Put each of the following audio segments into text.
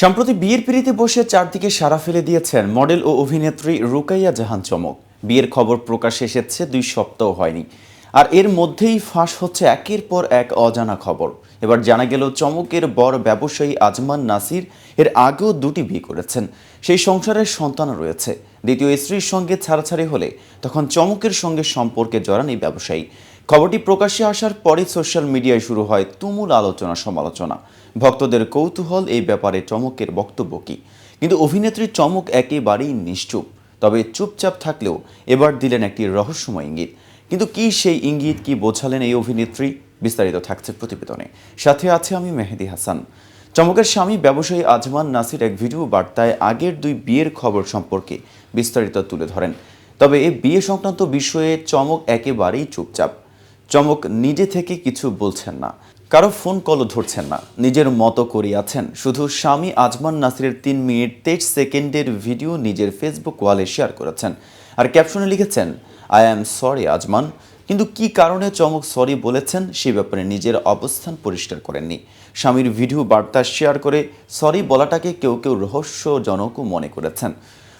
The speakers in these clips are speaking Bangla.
সম্প্রতি বিয়ের পিড়িতে বসে চারদিকে সারা ফেলে দিয়েছেন মডেল ও অভিনেত্রী রুকাইয়া জাহান চমক। বিয়ের খবর প্রকাশ এসেছে, দুই সপ্তাহ হয়নি। আর এর মধ্যেই ফাঁস হচ্ছে একের পর এক অজানা খবর। এবার জানা গেল চমকের বর ব্যবসায়ী আজমান নাসির এর আগেও দুটি বিয়ে করেছেন। সেই সংসারের সন্তান রয়েছে। দ্বিতীয় স্ত্রীর সঙ্গে ছাড়াছাড়ি হলে তখন চমকের সঙ্গে সম্পর্কে জড়ান এই ব্যবসায়ী। খবরটি প্রকাশ্যে আসার পরে সোশ্যাল মিডিয়ায় শুরু হয় তুমুল আলোচনা সমালোচনা। ভক্তদের কৌতূহল এই ব্যাপারে চমকের বক্তব্য কী? কিন্তু অভিনেত্রী চমক একেবারেই নিশ্চুপ। তবে চুপচাপ থাকলেও এবার দিলেন একটি রহস্যময় ইঙ্গিত। কিন্তু কি সেই ইঙ্গিত, কি বোঝালেন এই অভিনেত্রী? বিস্তারিত থাকছে প্রতিবেদনে। সাথে আছে আমি মেহেদি হাসান। চমকের স্বামী, ব্যবসায়ী আজমান নাসির এক ভিডিও বার্তায় আগের দুই বিয়ের খবর সম্পর্কে বিস্তারিত তুলে ধরেন। তবে এই বিয়ে সংক্রান্ত বিষয়ে চমক একেবারেই চুপচাপ। চমক নিজে থেকে কিছু বলছেন না। কারও ফোন কলও ধরছেন না। নিজের মতো করিয়াছেন শুধু স্বামী আজমান নাসিরের তিন মিনিট তেইশ সেকেন্ডের ভিডিও নিজের ফেসবুক ওয়ালে শেয়ার করেছেন। আর ক্যাপশনে লিখেছেন আই অ্যাম সরি আজমান কিন্তু কি কারণে চমক সরি বলেছেন সে ব্যাপারে নিজের অবস্থান পরিষ্কার করেননি। স্বামীর ভিডিও বার্তা শেয়ার করে সরি বলাটাকে কেউ কেউ রহস্যজনকও মনে করেছেন।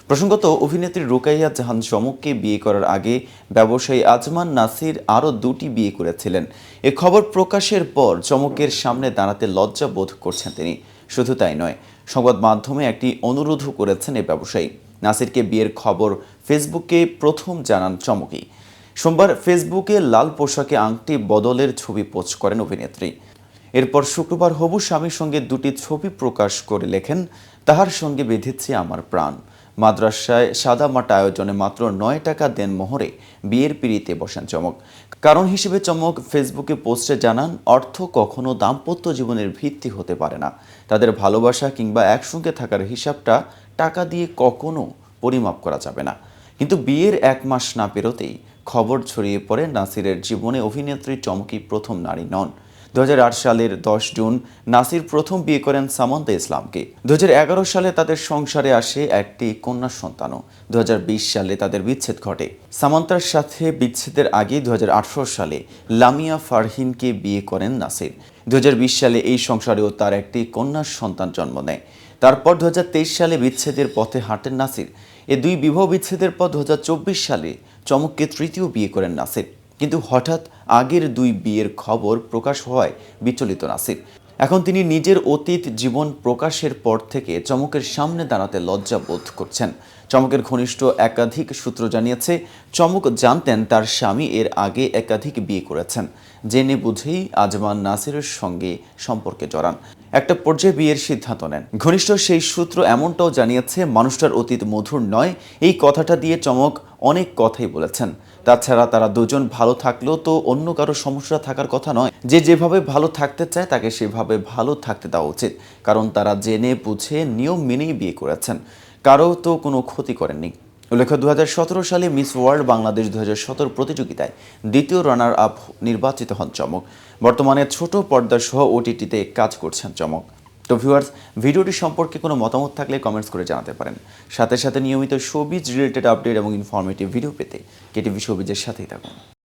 প্রসঙ্গত, অভিনেত্রী রোকাইয়া জাহান চমককে বিয়ে করার আগে ব্যবসায়ী আজমান নাসির আরও দুটি বিয়ে করেছিলেন। এ খবর প্রকাশের পর চমকের সামনে দাঁড়াতে লজ্জা বোধ করছেন তিনি। শুধু তাই নয়, সংবাদ মাধ্যমে একটি অনুরোধও করেছেন এ ব্যবসায়ী। নাসিরকে বিয়ের খবর ফেসবুকে প্রথম জানান চমকি। সোমবার ফেসবুকে লাল পোশাকে আংটি বদলের ছবি পোস্ট করেন অভিনেত্রী। এরপর শুক্রবার হবু স্বামীর সঙ্গে দুটি ছবি প্রকাশ করে লেখেন, তাহার সঙ্গে বেঁধেছে আমার প্রাণ। মাদ্রাসায় সাদামাটা আয়োজনে মাত্র নয় টাকা দেন মোহরে বিয়ের পিড়িতে বসেন চমক। কারণ হিসেবে চমক ফেসবুকে পোস্টে জানান, অর্থ কখনো দাম্পত্য জীবনের ভিত্তি হতে পারে না। তাদের ভালোবাসা কিংবা একসঙ্গে থাকার হিসাবটা টাকা দিয়ে কখনো পরিমাপ করা যাবে না। কিন্তু বিয়ের এক মাস না পেরোতেই খবর ছড়িয়ে পড়ে নাসিরের জীবনে অভিনেত্রী চমকি প্রথম নারী নন। দু হাজার আট সালের দশ জুন নাসির প্রথম বিয়ে করেন সামন্তা ইসলামকে। দু হাজার এগারো সালে তাদের সংসারে আসে একটি কন্যা সন্তানও। দু হাজার বিশ সালে তাদের বিচ্ছেদ ঘটে। সামন্তার সাথে বিচ্ছেদের আগে দু হাজার আঠারো সালে লামিয়া ফারহিনকে বিয়ে করেন নাসির। দু হাজার বিশ সালে এই সংসারেও তার একটি কন্যা সন্তান জন্ম নেয়। তারপর দু হাজার তেইশ সালে বিচ্ছেদের পথে হাঁটেন নাসির। এ দুই বিবাহ বিচ্ছেদের পর দু হাজার চব্বিশ সালে চমককে তৃতীয় বিয়ে করেন নাসির। কিন্তু হঠাৎ আগের দুই বিয়ের খবর প্রকাশ হওয়ায় বিচলিত নাসির। এখন তিনি নিজের অতীত জীবন প্রকাশের পর থেকে চমকের সামনে দাঁড়াতে লজ্জা বোধ করছেন। চমকের ঘনিষ্ঠ একাধিক সূত্র জানিয়েছে, চমক জানতেন তার স্বামী এর আগে একাধিক বিয়ে করেছেন। জেনে বুঝেই আজমান নাসিরের সঙ্গে সম্পর্কে জড়ান। একটা পর্যায়ে বিয়ের সিদ্ধান্ত নেন। ঘনিষ্ঠ সেই সূত্র এমনটাও জানিয়েছে, মানুষটার অতীত মধুর নয়, এই কথাটা দিয়ে চমক অনেক কথাই বলেছেন। তাছাড়া তারা দুজন ভালো থাকলেও তো অন্য কারও সমস্যা থাকার কথা নয়। যে যেভাবে ভালো থাকতে চায়, তাকে সেভাবে ভালো থাকতে দেওয়া উচিত। কারণ তারা জেনে বুঝে নিয়ম মেনেই বিয়ে করেছেন। কারও তো কোনো ক্ষতি করেননি। উল্লেখ্য দু হাজার সতেরো সালে মিস ওয়ার্ল্ড বাংলাদেশ দু হাজার সতেরো প্রতিযোগিতায় দ্বিতীয় রানার আপ নির্বাচিত হন চমক। বর্তমানে ছোট পর্দা সহ ওটিটিতে কাজ করছেন চমক। তো ভিউয়ার্স, ভিডিওটি সম্পর্কে কোনো মতামত থাকলে কমেন্টস করে জানাতে পারেন। সাথে সাথে নিয়মিত শোবিজ রিলেটেড আপডেট এবং ইনফরমেটিভ ভিডিও পেতে কেটিভি শোবিজের সাথেই থাকুন।